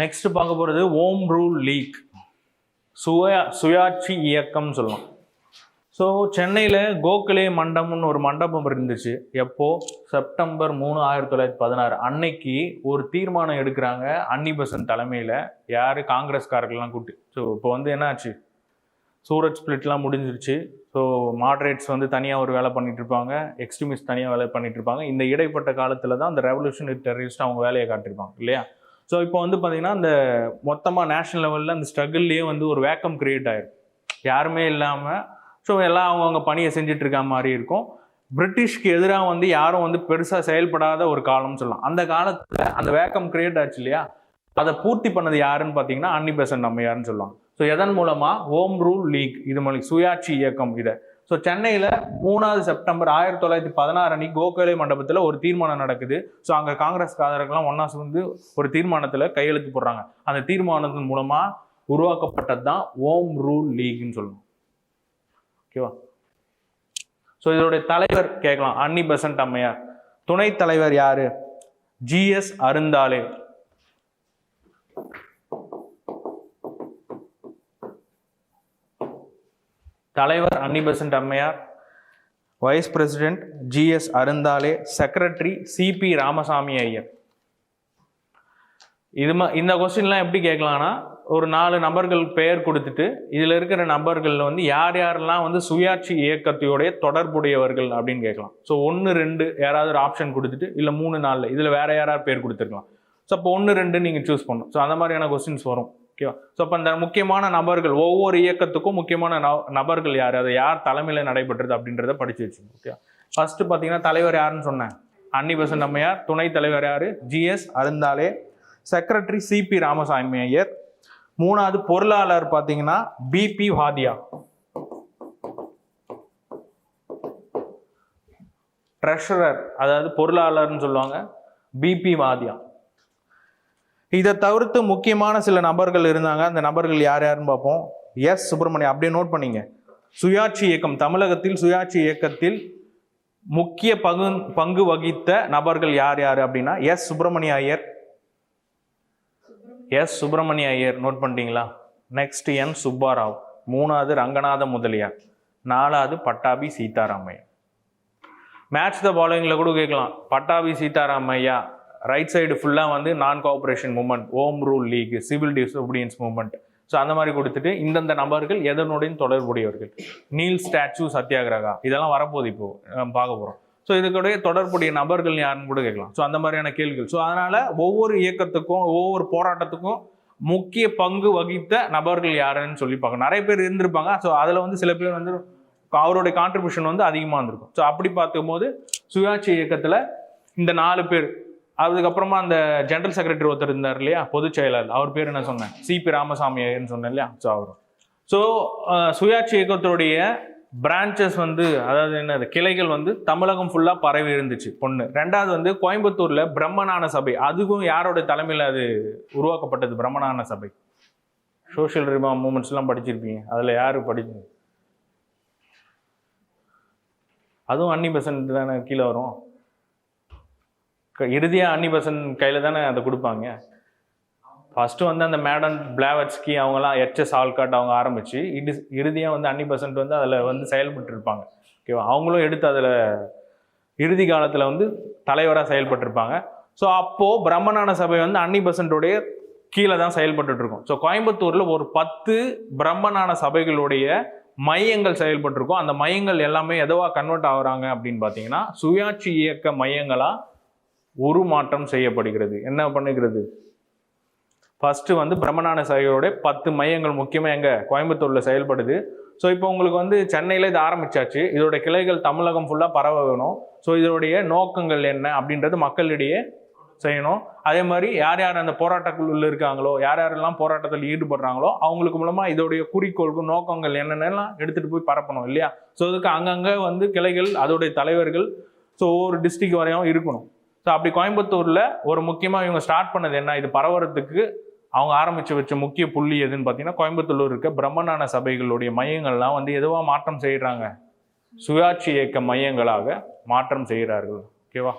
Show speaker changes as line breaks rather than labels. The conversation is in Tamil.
நெக்ஸ்ட் பார்க்க போகிறது ஓம் ரூல் லீக் சுயா சுயாட்சி இயக்கம்னு சொல்லலாம். ஸோ சென்னையில் கோகலே மண்டபம்னு ஒரு மண்டபம் இருந்துச்சு. எப்போ? செப்டம்பர் மூணு ஆயிரத்தி தொள்ளாயிரத்தி பதினாறு. அன்னைக்கு ஒரு தீர்மானம் எடுக்கிறாங்க அன்னிபசன் தலைமையில். யார்? காங்கிரஸ்காரர்கள்லாம் கூட்டி. ஸோ இப்போ வந்து என்னாச்சு? சூரத் ஸ்பிளிட்லாம் முடிஞ்சிருச்சு. ஸோ மாட்ரேட்ஸ் வந்து தனியாக ஒரு வேலை பண்ணிட்டு இருப்பாங்க. எக்ஸ்ட்ரீமிஸ்ட் தனியாக வேலை பண்ணிட்டு இருப்பாங்க. இந்த இடைப்பட்ட காலத்தில் தான் அந்த ரெவல்யூஷனரி டெரரிஸ்ட் அவங்க வேலையை காட்டியிருப்பாங்க இல்லையா? ஸோ இப்போ வந்து பார்த்தீங்கன்னா அந்த மொத்தமாக நேஷனல் லெவலில் அந்த ஸ்ட்ரகிள்லேயே வந்து ஒரு வேக்கம் க்ரியேட் ஆயிரும் யாருமே இல்லாமல் ஸோ எல்லாம் அவங்கவுங்க பணியை செஞ்சுட்டு இருக்க மாதிரி இருக்கும். பிரிட்டிஷ்க்கு எதிராக வந்து யாரும் வந்து பெருசாக செயல்படாத ஒரு காலம்னு சொல்லலாம். அந்த காலத்தில் அந்த வேக்கம் கிரியேட் ஆச்சு இல்லையா? அதை பூர்த்தி பண்ணது யாருன்னு பார்த்தீங்கன்னா அன்னி பெசன்ட் அம்மையார்னு சொல்லுவாங்க. ஸோ எதன் மூலமாக ஹோம் ரூல் லீக் இது மூலம் சுயாட்சி இயக்கம் இதை. ஸோ சென்னையில் மூணாவது செப்டம்பர் ஆயிரத்தி தொள்ளாயிரத்தி பதினாறு அன்னைக்கு கோகலே மண்டபத்தில் ஒரு தீர்மானம் நடக்குது. ஸோ அங்கே காங்கிரஸ் காதலர்கள்லாம் ஒன்றா சேர்ந்து ஒரு தீர்மானத்தில் கையெழுத்து போடுறாங்க. அந்த தீர்மானத்தின் மூலமாக உருவாக்கப்பட்டது தான் ஓம் ரூல் லீக்னு சொல்லணும் ஓகேவா ஸோ இதோடைய தலைவர் கேட்கலாம். அன்னி பெசன்ட் அம்மையார். துணைத் தலைவர் யாரு? ஜிஎஸ் அருந்தாலே தலைவர் அன்னிபெசன்ட் அம்மையார் vice president GS Arundale secretary CP Ramaswamy Iyer. இது மா இந்த கொஸ்டின்லாம் எப்படி கேட்கலான்னா ஒரு நாலு நபர்கள் பெயர் கொடுத்துட்டு இதில் இருக்கிற நபர்கள் வந்து யார் யாரெல்லாம் வந்து சுயாட்சி இயக்கத்தையோடைய தொடர்புடையவர்கள் அப்படின்னு கேட்கலாம். ஸோ ஒன்று ரெண்டு யாராவது ஒரு ஆப்ஷன் கொடுத்துட்டு இல்லை மூணு நாலில் இதில் வேறு யாராவது பேர் கொடுத்துருக்கலாம். ஸோ அப்போ ஒன்று ரெண்டு நீங்கள் சூஸ் பண்ணணும். ஸோ அந்த மாதிரியான கொஸ்டின்ஸ் வரும். ஓகேவா ஸோ அப்போ அந்த முக்கியமான நபர்கள் ஒவ்வொரு இயக்கத்துக்கும் முக்கியமான ந- நபர்கள் யார்? அதை யார் தலைமையில் நடைபெற்றது அப்படின்றத படித்து வச்சுங்க ஓகேவா ஃபஸ்ட்டு பார்த்தீங்கன்னா தலைவர் யாருன்னு சொன்னேன். அன்னி பெசன்ட் அம்மையார் துணைத் தலைவர் யார்? GS Arundale secretary CP Ramaswamy Iyer. மூணாவது பொருளாளர் பார்த்தீங்கன்னா பிபி வாதியா. ட்ரெஷரர் அதாவது பொருளாளர்னு சொல்லுவாங்க. பிபி வாதியா. இதை தவிர்த்து முக்கியமான சில நபர்கள் இருந்தாங்க. அந்த நபர்கள் யார் யாருன்னு பார்ப்போம். எஸ். சுப்பிரமணியம். அப்படியே நோட் பண்ணிங்க. சுயாட்சி இயக்கம். தமிழகத்தில் சுயாட்சி இயக்கத்தில் முக்கிய பங்கு பங்கு வகித்த நபர்கள் யார் யார் அப்படின்னா S. Subramania Iyer. S. Subramania Iyer. Note பண்ணிட்டீங்களா? Next N Subbarao. மூணாவது ரங்கநாத முதலியார். நாலாவது பட்டாபி சீதாராமையா. மேட்ச் த ஃபாலோயிங்கில் கூட கேட்கலாம். பட்டாபி சீதாராமையா. ரைட் சைடு ஃபுல்லாக வந்து non cooperation movement home rule league civil disobedience movement so அந்த மாதிரி கொடுத்துட்டு இந்தந்த நபர்கள் எதனுடைய தொடர்புடையவர்கள். நீல் ஸ்டாச்சு சத்தியாகிரகா இதெல்லாம் வரப்போகுது இப்போ பார்க்க போகிறோம் ஸோ இதுக்குடைய தொடர்புடைய நபர்கள் யாருன்னு கூட கேட்கலாம். ஸோ அந்த மாதிரியான கேள்விகள். ஸோ அதனால் ஒவ்வொரு இயக்கத்துக்கும் ஒவ்வொரு போராட்டத்துக்கும் முக்கிய பங்கு வகித்த நபர்கள் யாருன்னு சொல்லி பார்க்க நிறைய பேர் இருந்திருப்பாங்க. ஸோ அதில் வந்து சில பேர் வந்து அவருடைய கான்ட்ரிபியூஷன் வந்து அதிகமாக இருந்திருக்கும். ஸோ அப்படி பார்க்கும்போது சுயாட்சி இயக்கத்தில் இந்த நாலு பேர் அதுக்கப்புறமா அந்த ஜெனரல் செக்ரட்டரி ஒருத்தர் இருந்தார் இல்லையா? பொதுச் செயலாளர். அவர் பேர் என்ன சொன்னேன்? சிபி ராமசாமி ஐயர்னு சொன்னேன் இல்லையா? ஸோ அவர். ஸோ சுயாட்சி இயக்கத்துடைய பிரான்ச்சஸ் வந்து அதாவது என்னது கிளைகள் வந்து தமிழகம் ஃபுல்லாக பரவி இருந்துச்சு பொண்ணு. ரெண்டாவது வந்து கோயம்புத்தூரில் பிரம்மஞான சபை. அதுவும் யாரோட தலைமையில் அது உருவாக்கப்பட்டது? பிரம்மஞான சபை. சோஷியல் ரிமா மூமெண்ட்ஸ்லாம் படிச்சிருப்பீங்க. அதில் யார் படிச்சு அதுவும் அன்னி பெசன்ட் தானே கீழே வரும். இறுதியாக அன்னிபசன் அன்னி கையில் தானே அதை கொடுப்பாங்க. ஃபஸ்ட்டு வந்து அந்த மேடம் பிளாவட்ஸ்கி அவங்கலாம் எச்எஸ் ஆல்காட் அவங்க ஆரம்பித்து இடு இறுதியாக வந்து அன்னி பர்சன்ட் வந்து அதில் வந்து செயல்பட்டுருப்பாங்க. ஓகேவா அவங்களும் எடுத்து அதில் இறுதி காலத்தில் வந்து தலைவராக செயல்பட்டிருப்பாங்க. ஸோ அப்போது பிரம்மநான சபை வந்து அன்னி பர்சன்ட்டுடைய கீழே தான் செயல்பட்டுருக்கும் ஸோ கோயம்புத்தூரில் ஒரு பத்து பிரம்மநான சபைகளுடைய மையங்கள் செயல்பட்டிருக்கும். அந்த மையங்கள் எல்லாமே எதுவாக கன்வெர்ட் ஆகுறாங்க அப்படின்னு பார்த்தீங்கன்னா சுயாட்சி இயக்க மையங்களாக உருமாற்றம் செய்யப்படுகிறது. என்ன பண்ணுகிறது? ஃபஸ்ட்டு வந்து பிரம்மஞான சபையோட பத்து மையங்கள் முக்கியமாக எங்கள் கோயம்புத்தூரில் செயல்படுது. ஸோ இப்போ உங்களுக்கு வந்து சென்னையில் இது ஆரம்பிச்சாச்சு. இதோட கிளைகள் தமிழகம் ஃபுல்லாக பரவ வேணும். ஸோ இதோடைய நோக்கங்கள் என்ன அப்படின்றது மக்களிடையே செய்யணும். அதே மாதிரி யார் யார் அந்த போராட்டக்குள்ள இருக்காங்களோ யார் யாரெல்லாம் போராட்டத்தில் ஈடுபடுறாங்களோ அவங்களுக்கு மூலமாக இதோடைய குறிக்கோள்கள் நோக்கங்கள் என்னென்னலாம் எடுத்துகிட்டு போய் பரப்பணும் இல்லையா? ஸோ இதுக்கு அங்கங்கே வந்து கிளைகள் அதோடைய தலைவர்கள் ஸோ ஒவ்வொரு டிஸ்ட்ரிக்ட் வரையும் இருக்கணும். ஸோ அப்படி கோயம்புத்தூரில் ஒரு முக்கியமாக இவங்க ஸ்டார்ட் பண்ணது என்ன? இது பரவறதுக்கு அவங்க ஆரம்பித்து வச்ச முக்கிய புள்ளி எதுன்னு பார்த்தீங்கன்னா கோயம்புத்தூர் இருக்க பிரம்மஞான சபைகளுடைய மையங்கள்லாம் வந்து எதுவாக மாற்றம் செய்கிறாங்க சுயாட்சி இயக்க மையங்களாக மாற்றம் செய்கிறார்கள். ஓகேவா